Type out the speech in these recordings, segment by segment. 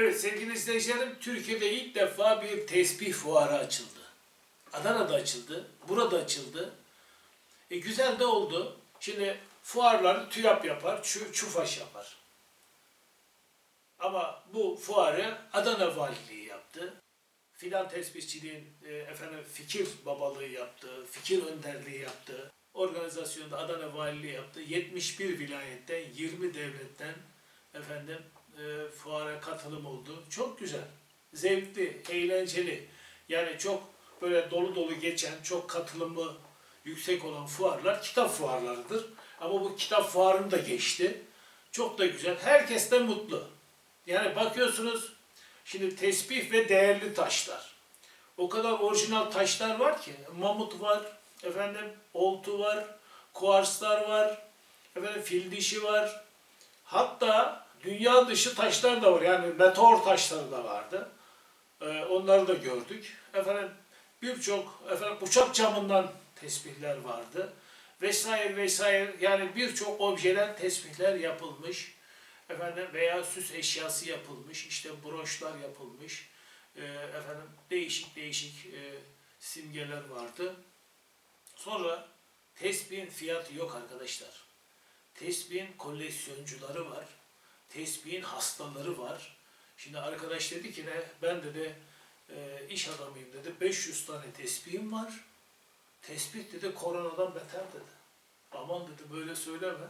Evet sevgili izleyicilerim, Türkiye'de ilk defa bir tesbih fuarı açıldı. Adana'da açıldı, burada açıldı. E, güzel de oldu. Şimdi fuarları TÜYAP yapar, çu, ÇUFAŞ yapar. Ama bu fuarı Adana Valiliği yaptı. Filan tesbihçiliğin e, efendim fikir babalığı yaptı, fikir önderliği yaptı. Organizasyonda Adana Valiliği yaptı. 71 vilayetten, 20 devletten efendim e, fuara katılım oldu. Çok güzel, zevkli, eğlenceli. Yani çok böyle dolu dolu geçen, çok katılımı yüksek olan fuarlar kitap fuarlarıdır. Ama bu kitap fuarını da geçti. Çok da güzel. Herkes de mutlu. Yani bakıyorsunuz şimdi tesbih ve değerli taşlar. O kadar orijinal taşlar var ki. Mamut var, efendim oltu var, kuarslar var, efendim fil dişi var. Hatta dünya dışı taşlar da var. Yani meteor taşları da vardı. Ee, onları da gördük. Efendim birçok efendim uçak camından tesbihler vardı. Vesaire vesaire yani birçok objeler tesbihler yapılmış. Efendim veya süs eşyası yapılmış. işte broşlar yapılmış. Ee, efendim değişik değişik e, simgeler vardı. Sonra tesbihin fiyatı yok arkadaşlar. Tesbihin koleksiyoncuları var. Tesbihin hastaları var. Şimdi arkadaş dedi ki ne ben dedi e, iş adamıyım dedi 500 tane tesbihim var. Tesbih dedi koronadan beter dedi. Aman dedi böyle söyleme.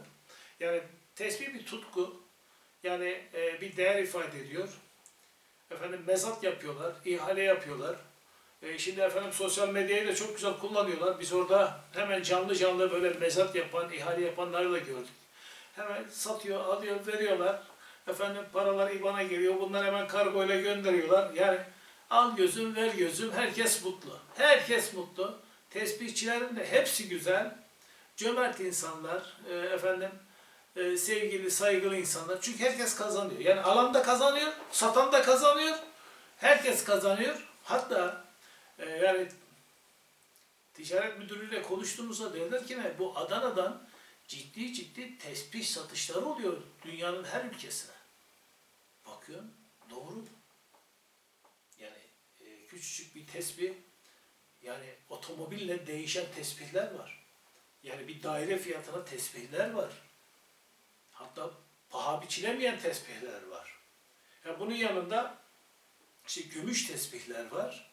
Yani tesbih bir tutku. Yani e, bir değer ifade ediyor. Efendim mezat yapıyorlar, ihale yapıyorlar. E, şimdi efendim sosyal medyayı da çok güzel kullanıyorlar. Biz orada hemen canlı canlı böyle mezat yapan, ihale yapanları da gördük. Hemen satıyor, alıyor, veriyorlar. Efendim paralar IBAN'a geliyor. Bunlar hemen kargoyla gönderiyorlar. Yani al gözüm, ver gözüm. Herkes mutlu. Herkes mutlu. Tesbihçilerin de hepsi güzel. Cömert insanlar. e, efendim e, sevgili, saygılı insanlar. Çünkü herkes kazanıyor. Yani alan da kazanıyor, satan da kazanıyor. Herkes kazanıyor. Hatta e, yani ticaret müdürüyle konuştuğumuzda derler ki ne? Bu Adana'dan ciddi ciddi tesbih satışları oluyor dünyanın her ülkesine. Bakıyorum doğru. Yani e, küçücük bir tesbih yani otomobille değişen tesbihler var. Yani bir daire fiyatına tesbihler var. Hatta paha biçilemeyen tesbihler var. Ya bunun yanında işte gümüş tesbihler var,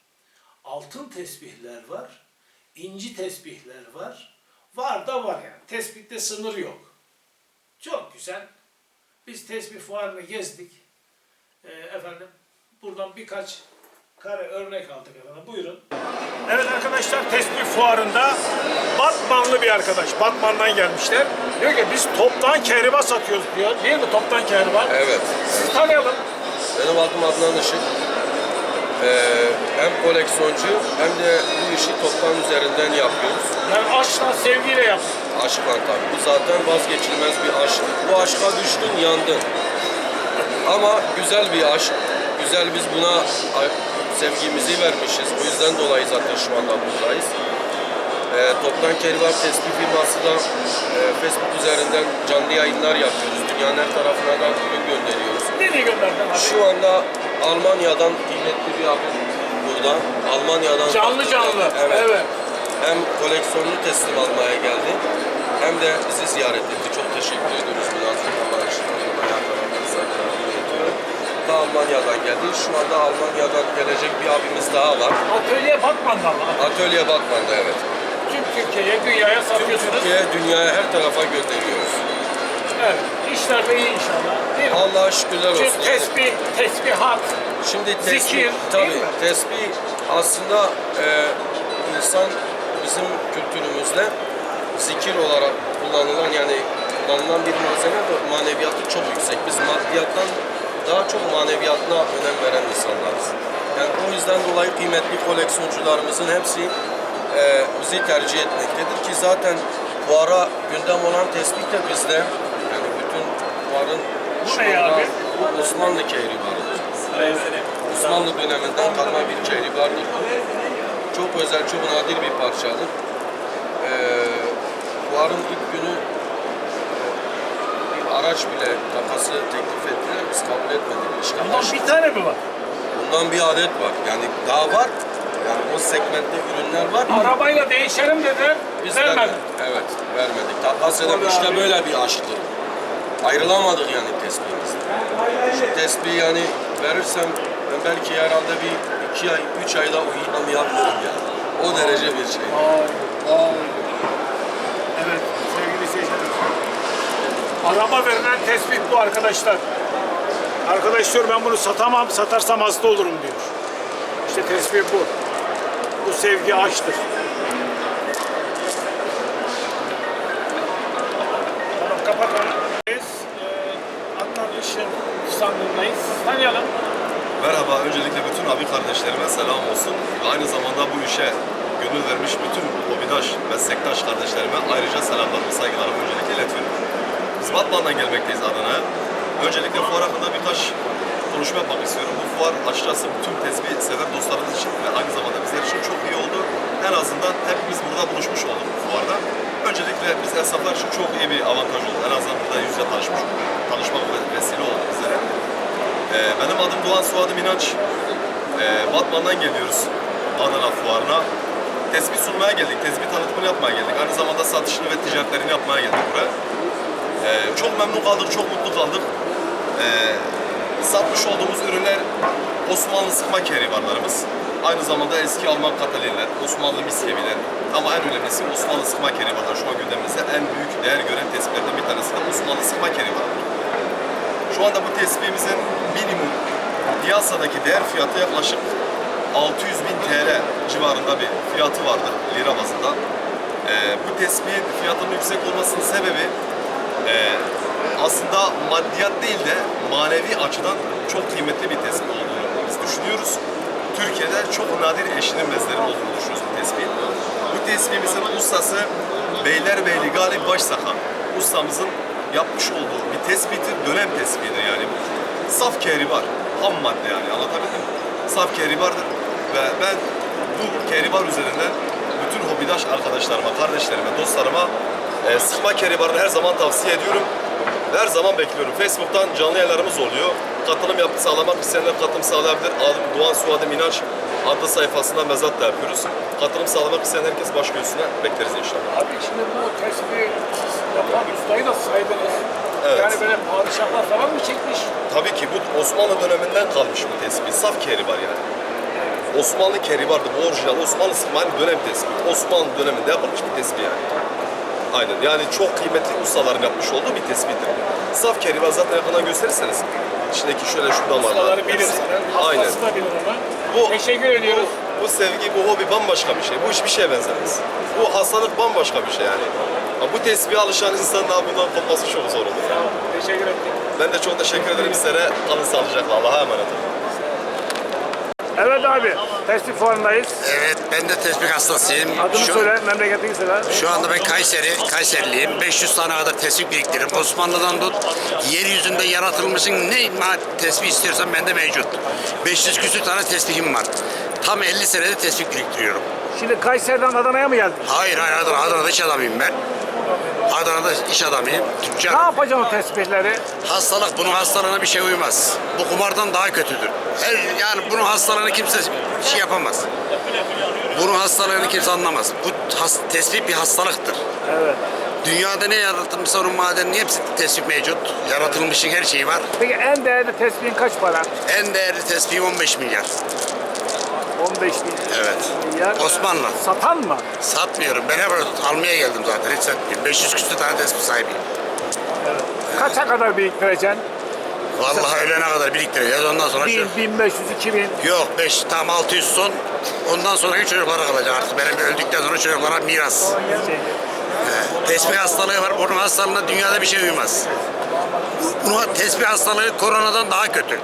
altın tesbihler var, inci tesbihler var. Var da var yani. Tesbihte sınır yok. Çok güzel. Biz tesbih fuarını gezdik. Ee, efendim buradan birkaç kare örnek aldık efendim. Buyurun. Evet arkadaşlar tesbih fuarında Batmanlı bir arkadaş. Batman'dan gelmişler. Diyor ki biz toptan kehribar satıyoruz diyor. Değil mi toptan kehribar? Evet. Sizi tanıyalım. Benim adım Adnan Işık. Ee, hem koleksiyoncu hem de bu işi toptan üzerinden yapıyoruz. Yani aşkla sevgiyle yap. Aşk var tabii. Bu zaten vazgeçilmez bir aşk. Bu aşka düştün, yandın. Ama güzel bir aşk. Güzel biz buna sevgimizi vermişiz. O yüzden dolayı zaten şu anda buradayız. Ee, Toptan Kerivar Tespih firması da e, Facebook üzerinden canlı yayınlar yapıyoruz. Dünyanın her tarafına da ürün gönderiyoruz. Nereye gönderdin abi? Şu anda Almanya'dan kıymetli bir abim burada. Almanya'dan Canlı canlı. Evet. evet. Hem koleksiyonunu teslim almaya geldi hem de bizi ziyaret etti. Çok teşekkür ediyoruz. Bundan sonra Almanya'dan geldi. Şu anda Almanya'dan gelecek bir abimiz daha var. Atölye Batman'dan mı? Atölye Batman'da evet. Tüm Türkiye'ye, dünyaya satıyorsunuz. Türkiye, dünyaya her tarafa gönderiyoruz. Evet. İşler de iyi inşallah. Değil mi? Allah'a şükürler olsun. Çünkü tesbih, tesbihat. Şimdi tesbih, Zikir, tabii tesbih aslında e, insan bizim kültürümüzde zikir olarak kullanılan yani kullanılan bir malzeme ve maneviyatı çok yüksek. Biz maddiyattan daha çok maneviyatına önem veren insanlarız. Yani o yüzden dolayı kıymetli koleksiyoncularımızın hepsi e, bizi tercih etmektedir ki zaten fuara gündem olan tespit de bizde. Yani bütün fuarın Bu ne abi? bu Osmanlı kehribarıdır. Osmanlı döneminden kalma bir kehribardır. Çok özel, çok nadir bir parçadır. Ee, fuarın ilk günü e, bir araç bile takası teklif ettiler Biz kabul etmedik. İşgal Bundan bir tane mi var? Bundan bir adet var. Yani daha var. Yani o segmentte ürünler var. Arabayla değişelim dediler. Biz vermedi. vermedik. Evet, vermedik. Tabii işte böyle bir aşktır. Ayrılamadık yani tespihimizden. Şu tespihi yani verirsem ben belki herhalde bir iki ay, üç ayda uyuyamayabilirim yani. O derece bir şey. Evet sevgili seyirciler. Araba verilen tespit bu arkadaşlar. Arkadaş diyor ben bunu satamam, satarsam hasta olurum diyor. İşte tespih bu. Bu sevgi aşktır. Tamam kapat onu. Biz e, Adnan Işın İstanbul'dayız. Tanıyalım. Merhaba, öncelikle bütün abi kardeşlerime selam olsun. Aynı zamanda bu işe gönül vermiş bütün hobidaş, meslektaş kardeşlerime ayrıca selamlarımı, saygılarımı öncelikle iletiyorum. Biz Batman'dan gelmekteyiz Adana'ya. Öncelikle fuar hakkında birkaç konuşma yapmak istiyorum. Bu fuar açıkçası tüm tesbih sever dostlarımız için ve aynı zamanda bizler için çok iyi oldu. En azından hepimiz burada buluşmuş olduk bu fuarda. Öncelikle biz esnaflar için çok iyi bir avantaj oldu. En azından burada yüzle tanışmış, tanışmak vesile oldu bizlere. Ee, benim adım Doğan Suadım İnanç. Ee, Batman'dan geliyoruz Adana Fuarı'na. Tespih sunmaya geldik, tespih tanıtımını yapmaya geldik. Aynı zamanda satışını ve ticaretlerini yapmaya geldik buraya. Ee, çok memnun kaldık, çok mutlu kaldık. Ee, satmış olduğumuz ürünler Osmanlı sıkma keribarlarımız. Aynı zamanda eski Alman katalinler, Osmanlı miskeviler. Ama en önemlisi Osmanlı sıkma keribarlar. Şu an gündemimizde en büyük değer gören tespihlerden bir tanesi de Osmanlı sıkma keribarlar. Şu anda bu tespihimizin minimum piyasadaki değer fiyatı yaklaşık 600 bin TL civarında bir fiyatı vardır lira bazında. Ee, bu tespihin fiyatının yüksek olmasının sebebi e, aslında maddiyat değil de manevi açıdan çok kıymetli bir tespih olduğunu biz düşünüyoruz. Türkiye'de çok nadir eşinin bezlerin olduğunu düşünüyoruz bu tespihin. Bu tespihimizin ustası Beylerbeyli Galip Başsakan ustamızın yapmış olduğu bir tespittir, dönem tespihidir yani. Saf kehribar, ham madde yani anlatabildim mi? Saf kehribardır ve ben bu kehribar üzerinden bütün hobidaş arkadaşlarıma, kardeşlerime, dostlarıma e, sıkma kehribarını her zaman tavsiye ediyorum. Her zaman bekliyorum. Facebook'tan canlı yayınlarımız oluyor. Katılım yapıp sağlamak isteyenler katılım sağlayabilir. Adım Doğan Suadım İnanç adlı sayfasından mezat da yapıyoruz. Katılım sağlamak isteyen herkes baş göğsüne bekleriz inşallah. Abi şimdi bu siz yapan ustayı da saydınız. Evet. Yani böyle padişahlar falan mı çekmiş? Tabii ki bu Osmanlı döneminden kalmış bu tespih. Saf kehribar yani. Osmanlı kehribardı bu orijinal Osmanlı sıkmanın dönem tespih. Osmanlı döneminde yapılmış bir tespih yani. Aynen yani çok kıymetli ustaların yapmış olduğu bir tespihtir. Saf kehribar zaten yakından gösterirseniz içindeki şöyle şu damarlar. Ustaları bilir. Aynen. Da bilir. Bu- Teşekkür ediyoruz. Bu, bu sevgi, bu hobi bambaşka bir şey. Bu hiçbir şeye benzemez. Bu hastalık bambaşka bir şey yani. Ama bu tesbihe alışan insanın daha bundan kopması çok zor olur. Olun. Teşekkür ettik. Ben de çok teşekkür ederim sizlere. Kalın sağlıcakla. Allah'a emanet olun. Evet abi. Tespih fuarındayız. Evet, ben de tespih hastasıyım. Adını şu, söyle, memleketini söyle. Şu anda ben Kayseri, Kayseriliyim. 500 tane kadar tespih biriktiririm. Osmanlı'dan tut, yeryüzünde yaratılmışın ne tespih istiyorsan bende mevcut. 500 küsür tane tespihim var. Tam 50 senede tespih biriktiriyorum. Şimdi Kayseri'den Adana'ya mı geldin? Hayır, hayır Adana, Adana'da iş adamıyım ben. Adana'da iş adamıyım, Ne tüccar. yapacaksın o tespihleri? Hastalık, bunun hastalığına bir şey uymaz. Bu kumardan daha kötüdür. Her, yani bunun hastalığını kimse şey yapamaz. Bunun hastalığını kimse anlamaz. Bu has, tespih bir hastalıktır. Evet. Dünyada ne yaratılmışsa onun madeninin hepsi tespih mevcut. Yaratılmışın her şeyi var. Peki en değerli tespihin kaç para? En değerli tespih 15 milyar. 15 bin Evet. milyar. Osmanlı. Satan mı? Satmıyorum. Ben hep almaya geldim zaten. Hiç satmıyorum. 500 küsur tane tespih sahibiyim. Kaça kadar biriktireceksin? Vallahi ölene kadar biriktireceğiz. Ondan sonra şu... 1000, 1500, 2000. Yok 5 tam 600 son. Ondan sonraki çocuklara kalacak artık. Benim öldükten sonra çocuklara miras. Şey, Tespih hastalığı var. Bunun hastalığına dünyada bir şey uymaz. Bu- Bunun tespih hastalığı koronadan daha kötü.